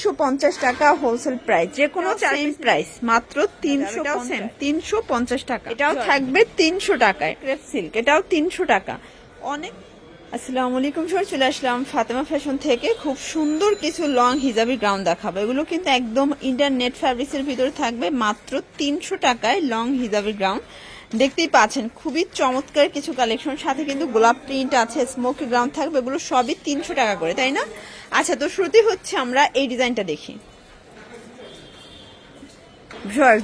তিনশো পঞ্চাশ টাকা হোলসেল প্রাইস যে কোনো চাইম প্রাইস মাত্র তিনশো সেম তিনশো পঞ্চাশ টাকা। এটাও থাকবে তিনশো টাকায়। ক্রেপ সিল্ক এটাও তিনশো টাকা। অনেক আসসালামু আলাইকুম সবাই চলে আসলাম ফাতেমা ফ্যাশন থেকে। খুব সুন্দর কিছু লং হিজাবি গ্রাউন্ড দেখাবো। এগুলো কিন্তু একদম ইন্টারনেট নেট ফ্যাব্রিক্সের ভিতরে থাকবে। মাত্র তিনশো টাকায় লং হিজাবি গ্রাউন্ড দেখতেই পাচ্ছেন, খুবই চমৎকার কিছু কালেকশন সাথে কিন্তু গোলাপ প্রিন্ট আছে স্মোকি গ্রাউন্ড থাকবে, এগুলো সবই তিনশো টাকা করে, তাই না? আচ্ছা তো শুরুতেই হচ্ছে আমরা এই ডিজাইনটা দেখি।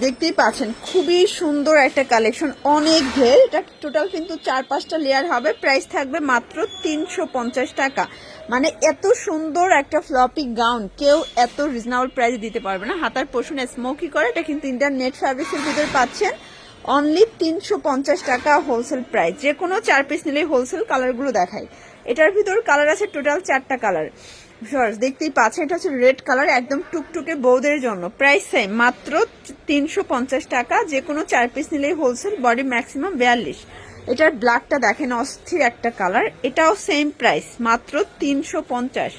দেখতেই পাচ্ছেন, খুবই সুন্দর একটা কালেকশন অনেক ঘের এটা টোটাল কিন্তু চার পাঁচটা লেয়ার হবে প্রাইস থাকবে মাত্র তিনশো পঞ্চাশ টাকা। মানে এত সুন্দর একটা ফ্লপি গাউন কেউ এত রিজনেবল প্রাইস দিতে পারবে না। হাতার পোষণ স্মোকি করে, এটা কিন্তু ইন্ডিয়ান নেট ফ্যাব্রিক্সের ভিতরে পাচ্ছেন। অনলি তিনশো পঞ্চাশ টাকা হোলসেল প্রাইস যে কোনো চার পিস নিলেই হোলসেল কালারগুলো দেখায় এটার ভিতর কালার আছে টোটাল চারটা কালার দেখতেই পাচ্ছেন, এটা হচ্ছে রেড কালার একদম টুকটুকে বৌদের জন্য। প্রাইস সেম মাত্র তিনশো পঞ্চাশ টাকা। যে কোনো চার পিস নিলেই হোলসেল বডি ম্যাক্সিমাম বিয়াল্লিশ। এটার ব্ল্যাকটা দেখেন, অস্থির একটা কালার এটাও সেম প্রাইস মাত্র তিনশো পঞ্চাশ।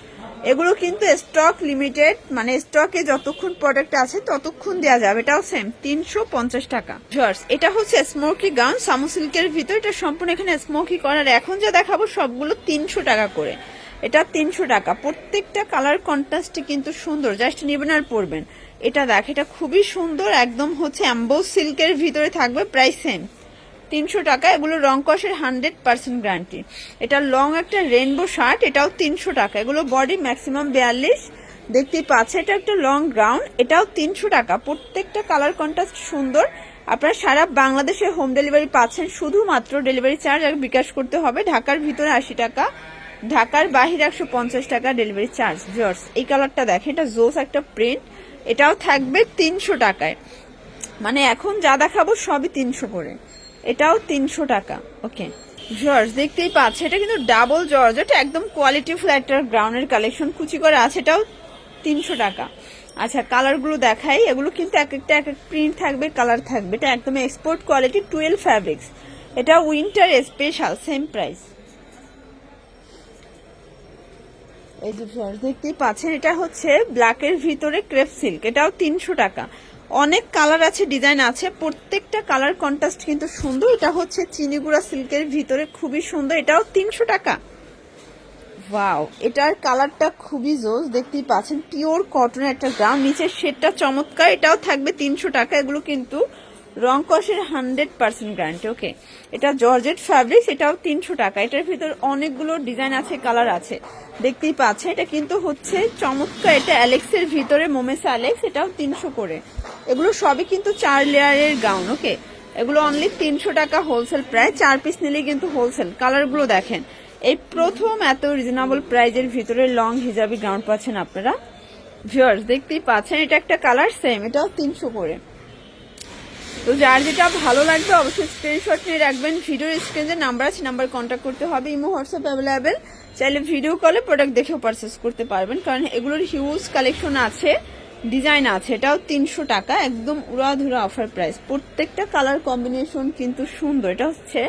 এগুলো কিন্তু স্টক লিমিটেড মানে স্টকে যতক্ষণ প্রোডাক্ট আছে ততক্ষণ দেওয়া যাবে। এটাও সেম তিনশো পঞ্চাশ টাকা। ভিউয়ার্স এটা হচ্ছে স্মোকি গাউন সামু সিল্কের ভিতর, এটা সম্পূর্ণ এখানে স্মোকি করার। এখন যা দেখাবো সবগুলো তিনশো টাকা করে। এটা তিনশো টাকা। প্রত্যেকটা কালার কন্ট্রাস্টে কিন্তু সুন্দর। জাস্ট নেবেন আর পরবেন। এটা দেখ, এটা খুবই সুন্দর। একদম হচ্ছে অ্যাম্বো সিল্কের ভিতরে থাকবে প্রাইস সেম তিনশো টাকা, এগুলো রং কষের হান্ড্রেড পার্সেন্ট গ্যারান্টি এটা লং একটা রেনবো শার্ট এটাও তিনশো টাকা। এগুলো বডি ম্যাক্সিমাম বিয়াল্লিশ। দেখতেই পাচ্ছে, এটা একটা লং গ্রাউন্ড এটাও তিনশো টাকা। প্রত্যেকটা কালার কন্ট্রাস্ট সুন্দর। আপনারা সারা বাংলাদেশে হোম ডেলিভারি পাচ্ছেন, শুধুমাত্র ডেলিভারি চার্জ আর বিকাশ করতে হবে। ঢাকার ভিতরে আশি টাকা, ঢাকার বাহিরে একশো পঞ্চাশ টাকা ডেলিভারি চার্জ ভিওর্স এই কালারটা দেখেন, এটা জোস একটা প্রিন্ট এটাও থাকবে তিনশো টাকায়। মানে এখন যা দেখাবো সবই তিনশো করে। এটাও তিনশো টাকা। ওকে। জর্জ দেখতেই পাচ্ছে, এটা কিন্তু ডাবল জর্জ, এটা একদম কোয়ালিটিফুল একটা গ্রাউন্ডের কালেকশন কুচি করে আছে, এটাও তিনশো টাকা। আচ্ছা কালারগুলো দেখাই, এগুলো কিন্তু এক একটা, এক এক প্রিন্ট থাকবে কালার থাকবে, এটা একদম এক্সপোর্ট কোয়ালিটি টুয়েলভ ফ্যাব্রিক্স এটা উইন্টার স্পেশাল সেম প্রাইস এই যে দেখতেই পাচ্ছেন, এটা হচ্ছে ব্ল্যাকের ভিতরে ক্রেপ সিল্ক এটাও তিনশো টাকা। অনেক কালার আছে, ডিজাইন আছে। প্রত্যেকটা কালার কন্ট্রাস্ট কিন্তু সুন্দর। এটা হচ্ছে চিনিগুড়া সিল্কের ভিতরে, খুবই সুন্দর। এটাও তিনশো টাকা। ওয়াও, এটার কালারটা খুবই জোস, দেখতেই পাচ্ছেন। পিওর কটনের একটা গ্রাম নিচের শেডটা চমৎকার। এটাও থাকবে তিনশো টাকা। এগুলো কিন্তু রং কষের হান্ড্রেড পার্সেন্ট গ্যারান্টি, ওকে? এটা জর্জেট ফ্যাব্রিক্স এটাও তিনশো টাকা। এটার ভিতর অনেকগুলো ডিজাইন আছে, কালার আছে। দেখতেই পাচ্ছে এটা কিন্তু হচ্ছে চমৎকার। এটা অ্যালেক্সের ভিতরে মোমেসা অ্যালেক্স, এটাও তিনশো করে। এগুলো সবই কিন্তু চার লেয়ারের গাউন, ওকে? এগুলো অনলি তিনশো টাকা হোলসেল প্রায় চার পিস নিলেই কিন্তু হোলসেল কালারগুলো দেখেন। এই প্রথম এত রিজনেবল প্রাইজের ভিতরে লং হিজাবি গাউন পাচ্ছেন আপনারা। ভিউয়ার্স দেখতেই পাচ্ছেন, এটা একটা কালার সেম এটাও তিনশো করে। তো যার যেটা ভালো লাগবে অবশ্যই স্ক্রিনশট নিয়ে রাখবেন। ভিডিওর স্ক্রিনে নাম্বার আছে নাম্বার কন্ট্যাক্ট করতে হবে। ইমো হোয়াটসঅ্যাপ অ্যাভেলেবেল চাইলে ভিডিও কলে প্রোডাক্ট দেখেও পারচেস করতে পারবেন। কারণ এগুলোর হিউজ কালেকশন আছে ডিজাইন আছে। এটাও তিনশো টাকা, একদম উড়াধুরা অফার প্রাইস প্রত্যেকটা কালার কম্বিনেশন কিন্তু সুন্দর। এটা হচ্ছে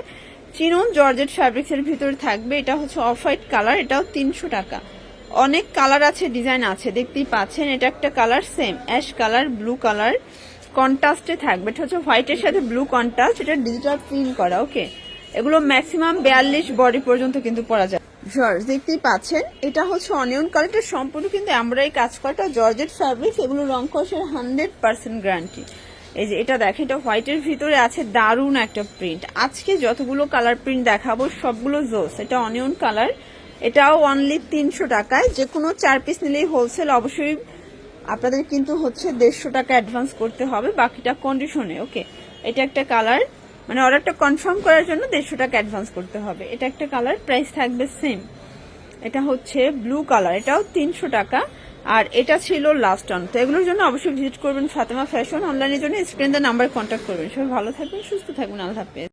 চিনুন জর্জেট ফ্যাব্রিক্সের ভিতরে থাকবে। এটা হচ্ছে অফ হোয়াইট কালার এটাও তিনশো টাকা। অনেক কালার আছে ডিজাইন আছে। দেখতেই পাচ্ছেন, এটা একটা colour same ash colour blue colour কন্ট্রাস্টে থাকবে। এটা হচ্ছে হোয়াইটের সাথে ব্লু কন্ট্রাস্ট এটা ডিজিটাল প্রিন্ট করা ওকে এগুলো ম্যাক্সিমাম বিয়াল্লিশ বডি পর্যন্ত কিন্তু পরা যায়। জর্জ দেখতেই পাচ্ছেন, এটা হচ্ছে অনিয়ন কালারটা সম্পূর্ণ কিন্তু আমরা এই কাজ করাটা জর্জেট ফ্যাব্রিক্স এগুলো রং কষের হান্ড্রেড পার্সেন্ট গ্যারান্টি এই যে এটা দেখেন, এটা হোয়াইটের ভিতরে আছে দারুণ একটা প্রিন্ট আজকে যতগুলো কালার প্রিন্ট দেখাবো, সবগুলো জোস এটা অনিয়ন কালার এটাও অনলি তিনশো টাকায়। যে কোনো চার পিস নিলেই হোলসেল অবশ্যই আপনাদের কিন্তু হচ্ছে দেড়শো টাকা অ্যাডভান্স করতে হবে, বাকিটা কন্ডিশনে ওকে এটা একটা কালার মানে অর্ডারটা কনফার্ম করার জন্য দেড়শো টাকা অ্যাডভান্স করতে হবে। এটা একটা কালার প্রাইস থাকবে সেম এটা হচ্ছে ব্লু কালার এটাও তিনশো টাকা। আর এটা ছিল লাস্ট অন তো এগুলোর জন্য অবশ্যই ভিজিট করবেন ফাতেমা ফ্যাশন অনলাইনের জন্য স্ক্রিন নাম্বার কন্ট্যাক্ট করবেন। সবাই ভালো থাকবেন, সুস্থ থাকবেন। আল্লাহ হাফেজ।